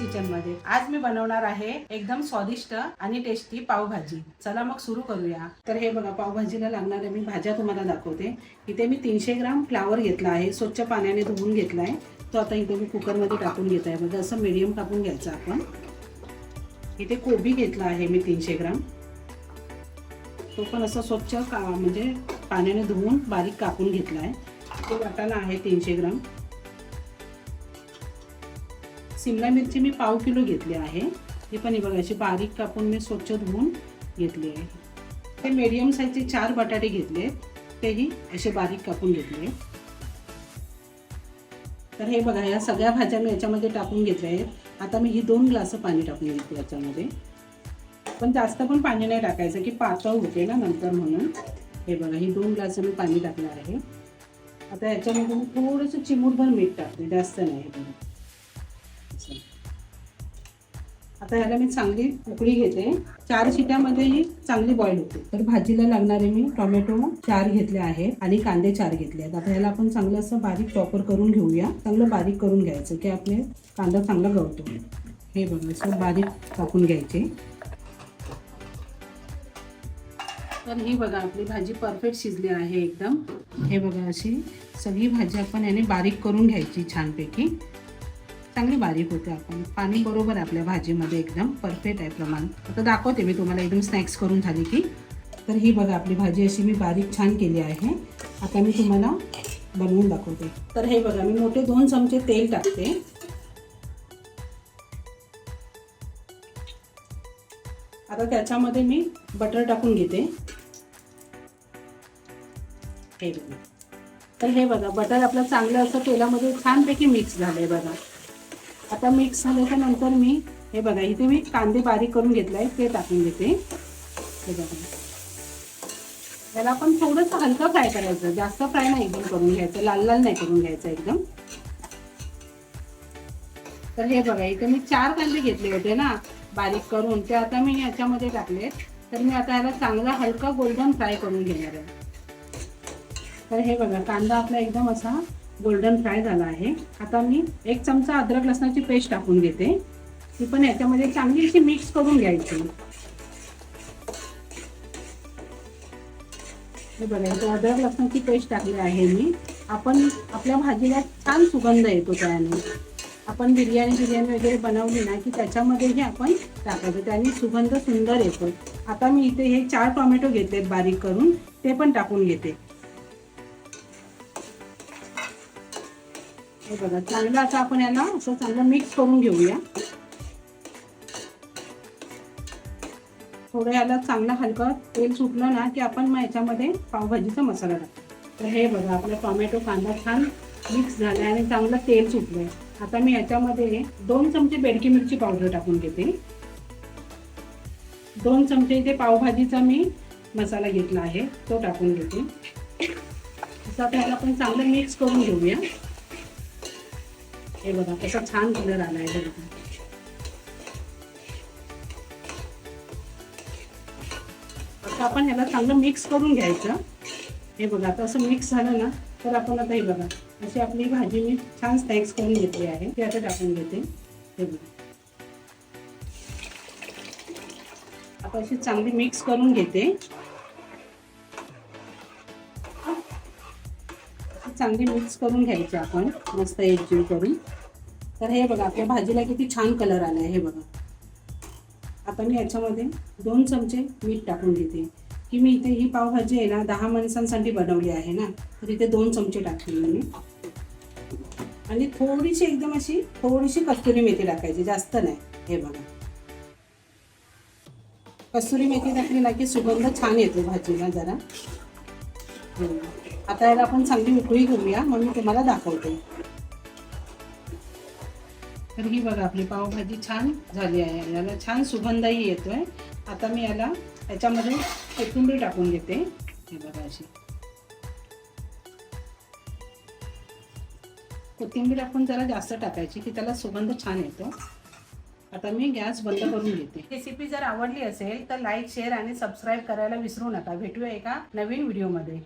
किचनमध्ये आज मी बनवणार आहे एकदम स्वादिष्ट आणि टेस्टी पावभाजी. चला मग सुरू करूया. तर हे बघा पावभाजीला लागणाऱ्या मी भाज्या तुम्हाला दाखवते. इथे मी तीनशे ग्राम फ्लावर घेतला आहे स्वच्छ पाण्याने धुवून घेतला आहे. तो आता इथे मी कुकरमध्ये टाकून घेत आहे. म्हणजे असं मीडियम टाकून घ्यायचं आपण. इथे कोबी घेतला आहे मी तीनशे ग्राम. तो पण असं स्वच्छ का म्हणजे पाण्याने धुवून बारीक कापून घेतला आहे. तो वाटाणा आहे तीनशे ग्राम. सिमला मिरची मी पाव किलो घेतली आहे. हे पण ही बघा अशी बारीक कापून मी स्वच्छ धुवून घेतली आहे. ते मिडियम साईजचे चार बटाटे घेतले. तेही असे बारीक कापून घेतले. तर हे बघा या सगळ्या भाज्या मी याच्यामध्ये टाकून घेतल्या आहेत. आता मी ही दोन ग्लास पाणी टाकून घेतले याच्यामध्ये. पण जास्त पण पाणी नाही टाकायचं की पातळ होते ना नंतर म्हणून. हे बघा ही दोन ग्लास मी पाणी टाकलं आहे. आता याच्यामध्ये मी थोडंसं चिमूटभर मीठ टाकते जास्त नाही हे बघा. आता ह्याला मी चांगली उकळी घेते. चार शिट्यामध्ये ही चांगली बॉईल होते. तर भाजीला लागणारे मी टोमॅटो चार घेतले आहेत आणि कांदे चार घेतले आहेत. आता ह्याला आपण चांगलं असं बारीक चॉपर करून घेऊया. चांगलं बारीक करून घ्यायचं की आपले कांदा चांगला गवतो हे बघा असं बारीक कापून घ्यायचे. तर ही बघा आपली भाजी परफेक्ट शिजली आहे एकदम. हे बघा अशी सगळी भाजी आपण याने बारीक करून घ्यायची छानपैकी. चांगली बारीक होते आपण. पाणी बरोबर आहे आपल्या भाजीमध्ये एकदम परफेक्ट आहे प्रमाण. आता दाखवते मी तुम्हाला एकदम स्नॅक्स करून झाली की. तर ही बघा आपली भाजी अशी मी बारीक छान केली आहे. आता मी तुम्हाला बनवून दाखवते. तर हे बघा मी मोठे दोन चमचे तेल टाकते. आता त्याच्यामध्ये मी बटर टाकून घेते. हे बघा. तर हे बघा बटर आपलं चांगलं असं तेलामध्ये छानपैकी मिक्स झालं आहे बघा. आता मिक्स झाल्याच्यानंतर मी हे बघा इथे मी कांदे बारीक करून घेतले आहे ते टाकून घेते हे बघा. त्याला आपण थोडंसं हलकं फ्राय करायचं. जास्त फ्राय नाही एकदम करून घ्यायचं. लाल लाल नाही करून घ्यायचं एकदम. तर हे बघा इथे मी चार कांदे घेतले होते ना बारीक करून. ते आता मी याच्यामध्ये टाकले. तर मी आता याला चांगला हलका गोल्डन फ्राय करून घेणार आहे. तर हे बघा कांदा आपला एकदम असा गोल्डन फ्राय झाला आहे. आता मी एक चमचा अद्रक लसणाची पेस्ट टाकून घेते. ती पण याच्यामध्ये चांगली अशी मिक्स करून घ्यायची. हे बघा इथे अद्रक लसणाची पेस्ट टाकली आहे मी. आपण आपल्या भाजीला छान सुगंध येतो त्याने. आपण बिर्याणी बिर्याणी वगैरे बनवली ना की त्याच्यामध्येही आपण टाकायचं. त्याने सुगंध सुंदर येतो आता मी इथे हे चार टोमॅटो घेतलेत बारीक करून. ते पण टाकून घेते. हे बघा चांगलं असं आपण याला असं चांगलं मिक्स करून घेऊया. थोडं याला चांगलं हलकं तेल सुटलं ना की आपण मग याच्यामध्ये पावभाजीचा मसाला टाकतो तर हे बघा आपला टोमॅटो कांदा छान मिक्स झाला आणि चांगलं तेल सुटलंय. आता मी याच्यामध्ये दोन चमचे बेडकी मिरची पावडर टाकून घेते. दोन चमचे इथे पावभाजीचा मी मसाला घेतला आहे तो टाकून घेते. असं आता याला आपण चांगलं मिक्स करून घेऊया. हे बघा कसा छान कलर आला आहे बघा. आता आपण ह्याला चांगलं मिक्स करून घ्यायचं. हे बघा आता असं मिक्स झालं ना तर आपण आता हे बघा अशी आपली भाजी मी छान स्नॅक्स करून घेतली आहे. ती आता टाकून घेते. हे बघा. आता अशी चांगली मिक्स करून घेते. चांगली मिक्स करून घ्यायची आपण. मस्त एकजीव करून. तर हे बघा आपल्या भाजीला किती छान कलर आला आहे हे बघा. आपण याच्यामध्ये दोन चमचे मीठ टाकून घेते. की मी इथे ही पावभाजी आहे ना दहा माणसांसाठी बनवली आहे ना तर इथे दोन चमचे टाकले मी. आणि थोडीशी एकदम अशी थोडीशी कस्तुरी मेथी टाकायची जास्त नाही. हे बघा. कस्तुरी मेथी टाकली ना की सुगंध छान येतो भाजीला जरा. हो. आता याला आपण चांगली उकळी करूया मग मी तुम्हाला दाखवते. तर ही बघा आपली पावभाजी छान झाली आहे. याला छान सुगंधही येतोय. आता मी याला याच्यामध्ये कोथिंबीर टाकून घेते. हे बघा अशी. कोथिंबीर आपण जरा जास्त टाकायची की त्याला सुगंध छान येतो. आता मी गॅस बंद करून घेते. रेसिपी जर आवडली असेल तर लाईक शेअर आणि सबस्क्राईब करायला विसरू नका. भेटूया एका नवीन व्हिडिओमध्ये.